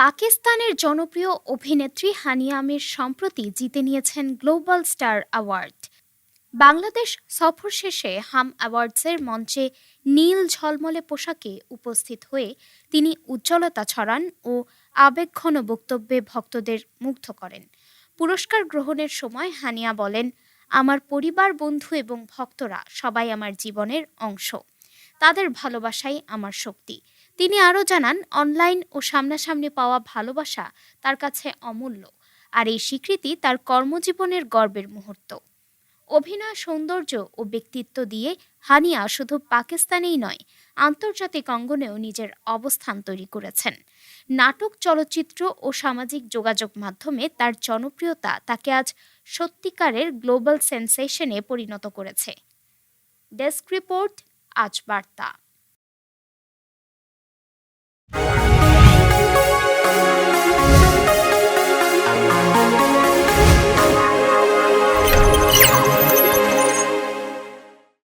পাকিস্তানের জনপ্রিয় অভিনেত্রী হানিয়া আমির সম্প্রতি জিতে নিয়েছেন গ্লোবাল স্টার অ্যাওয়ার্ড। বাংলাদেশ সফর শেষে হাম অ্যাওয়ার্ডসের মঞ্চে নীল ঝলমলে পোশাকে উপস্থিত হয়ে তিনি উজ্জ্বলতা ছড়ান ও আবেগঘন বক্তব্যে ভক্তদের মুগ্ধ করেন। পুরস্কার গ্রহণের সময় হানিয়া বলেন, আমার পরিবার, বন্ধু এবং ভক্তরা সবাই আমার জীবনের অংশ। তাদের ভালোবাসাই আমার শক্তি। তিনি আরও জানান, অনলাইন ও সামনাসামনি পাওয়া ভালোবাসা তার কাছে অমূল্য, আর এই স্বীকৃতি তার কর্মজীবনের গর্বের মুহূর্ত। অভিনয় সৌন্দর্য ও ব্যক্তিত্ব দিয়ে হানিয়া শুধু পাকিস্তানেই নয়, আন্তর্জাতিক অঙ্গনেও নিজের অবস্থান তৈরি করেছেন। নাটক, চলচ্চিত্র ও সামাজিক যোগাযোগ মাধ্যমে তার জনপ্রিয়তা তাকে আজ সত্যিকারের গ্লোবাল সেন্সেশনে পরিণত করেছে। ডেস্ক রিপোর্ট, আজ বার্তা।